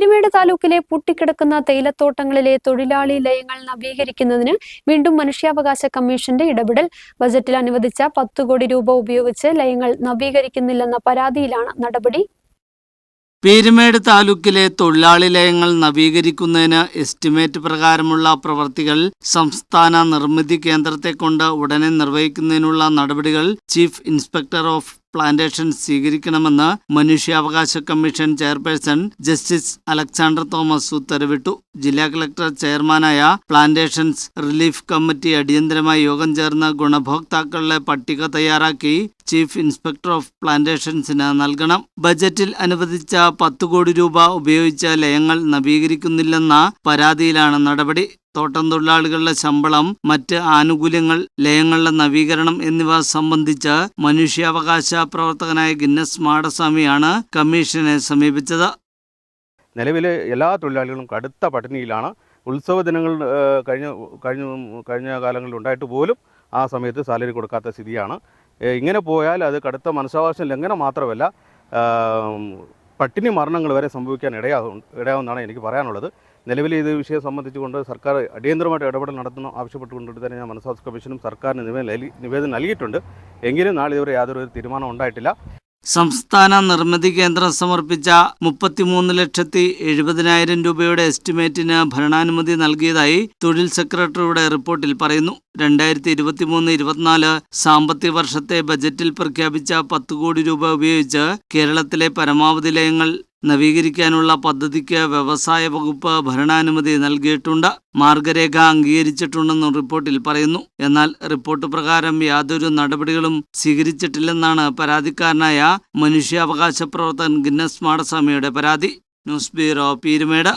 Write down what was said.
പീരുമേട് താലൂക്കിലെ പൊട്ടിക്കിടക്കുന്ന തേയിലത്തോട്ടങ്ങളിലെ തൊഴിലാളി ലയങ്ങൾ നവീകരിക്കുന്നതിന് വീണ്ടും മനുഷ്യാവകാശ കമ്മീഷന്റെ ഇടപെടൽ. ബജറ്റിൽ അനുവദിച്ച പത്ത് കോടി രൂപ ഉപയോഗിച്ച് ലയങ്ങൾ നവീകരിക്കുന്നില്ലെന്ന പരാതിയിലാണ് നടപടി. പീരുമേട് താലൂക്കിലെ തൊഴിലാളി ലയങ്ങൾ നവീകരിക്കുന്നതിന് എസ്റ്റിമേറ്റ് പ്രകാരമുള്ള പ്രവർത്തികൾ സംസ്ഥാന നിർമ്മിതി കേന്ദ്രത്തെ കൊണ്ട് ഉടനെ നിർവഹിക്കുന്നതിനുള്ള നടപടികൾ ചീഫ് ഇൻസ്പെക്ടർ ഓഫ് പ്ലാന്റേഷൻ സ്വീകരിക്കണമെന്ന് മനുഷ്യാവകാശ commission chairperson justice Alexander Thomas ഉത്തരവിട്ടു. ജില്ലാ കളക്ടർ ചെയർമാനായ പ്ലാന്റേഷൻസ് റിലീഫ് കമ്മിറ്റി അടിയന്തരമായി യോഗം ചേർന്ന് ഗുണഭോക്താക്കളുടെ പട്ടിക തയ്യാറാക്കി ചീഫ് ഇൻസ്പെക്ടർ ഓഫ് പ്ലാന്റേഷൻസിന് നൽകണം. ബജറ്റിൽ അനുവദിച്ച പത്ത് കോടി രൂപ ഉപയോഗിച്ച ലയങ്ങൾ നവീകരിക്കുന്നില്ലെന്ന പരാതിയിലാണ് നടപടി. തോട്ടം തൊഴിലാളികളുടെ ശമ്പളം മറ്റ് ആനുകൂല്യങ്ങൾ ലയങ്ങളുടെ നവീകരണം എന്നിവ സംബന്ധിച്ച് മനുഷ്യാവകാശ പ്രവർത്തകനായ ഗിന്നസ് മാടസ്വാമിയാണ് കമ്മീഷനെ സമീപിച്ചത്. നിലവിലെ എല്ലാ തൊഴിലാളികളും കടുത്ത പട്ടിണിയിലാണ്. ഉത്സവ ദിനങ്ങൾ കഴിഞ്ഞ കഴിഞ്ഞ കഴിഞ്ഞ കാലങ്ങളിൽ ഉണ്ടായിട്ട് പോലും ആ സമയത്ത് സാലറി കൊടുക്കാത്ത സ്ഥിതിയാണ്. ഇങ്ങനെ പോയാൽ അത് കടുത്ത മനസ്സാവകാശ ലംഘനം മാത്രമല്ല പട്ടിണി മരണങ്ങൾ വരെ സംഭവിക്കാൻ ഇടയാകും ഇടയാവുമെന്നാണ് എനിക്ക് പറയാനുള്ളത്. നിലവിൽ ഇത് വിഷയം സംബന്ധിച്ചുകൊണ്ട് സർക്കാർ അടിയന്തരമായിട്ട് ഇടപെടൽ നടത്തണം ആവശ്യപ്പെട്ടുകൊണ്ട് തന്നെ ഞാൻ മനസ്സാസ് കമ്മീഷനും സർക്കാരിന് നിവേദനം നൽകിയിട്ടുണ്ട്. എങ്കിലും നാളെ ഇതുവരെ യാതൊരു തീരുമാനം ഉണ്ടായിട്ടില്ല. സംസ്ഥാന നിർമ്മിതി കേന്ദ്രം സമർപ്പിച്ച മുപ്പത്തിമൂന്ന് ലക്ഷത്തി എഴുപതിനായിരം രൂപയുടെ എസ്റ്റിമേറ്റിന് ഭരണാനുമതി നൽകിയതായി തൊഴിൽ സെക്രട്ടറിയുടെ റിപ്പോർട്ടിൽ പറയുന്നു. രണ്ടായിരത്തി ഇരുപത്തിമൂന്ന് ഇരുപത്തിനാല് സാമ്പത്തിക വർഷത്തെ ബജറ്റിൽ പ്രഖ്യാപിച്ച പത്ത് കോടി രൂപ ഉപയോഗിച്ച് കേരളത്തിലെ പരമാവധി ലയങ്ങൾ നവീകരിക്കാനുള്ള പദ്ധതിക്ക് വ്യവസായ വകുപ്പ് ഭരണാനുമതി നൽകിയിട്ടുണ്ട്. മാർഗരേഖ അംഗീകരിച്ചിട്ടുണ്ടെന്നും റിപ്പോർട്ടിൽ പറയുന്നു. എന്നാൽ റിപ്പോർട്ട് പ്രകാരം യാതൊരു നടപടികളും സ്വീകരിച്ചിട്ടില്ലെന്നാണ് പരാതിക്കാരനായ മനുഷ്യാവകാശ പ്രവർത്തകൻ ഗിന്നസ് മാടസ്വാമിയുടെ പരാതി. News bureau Peermade.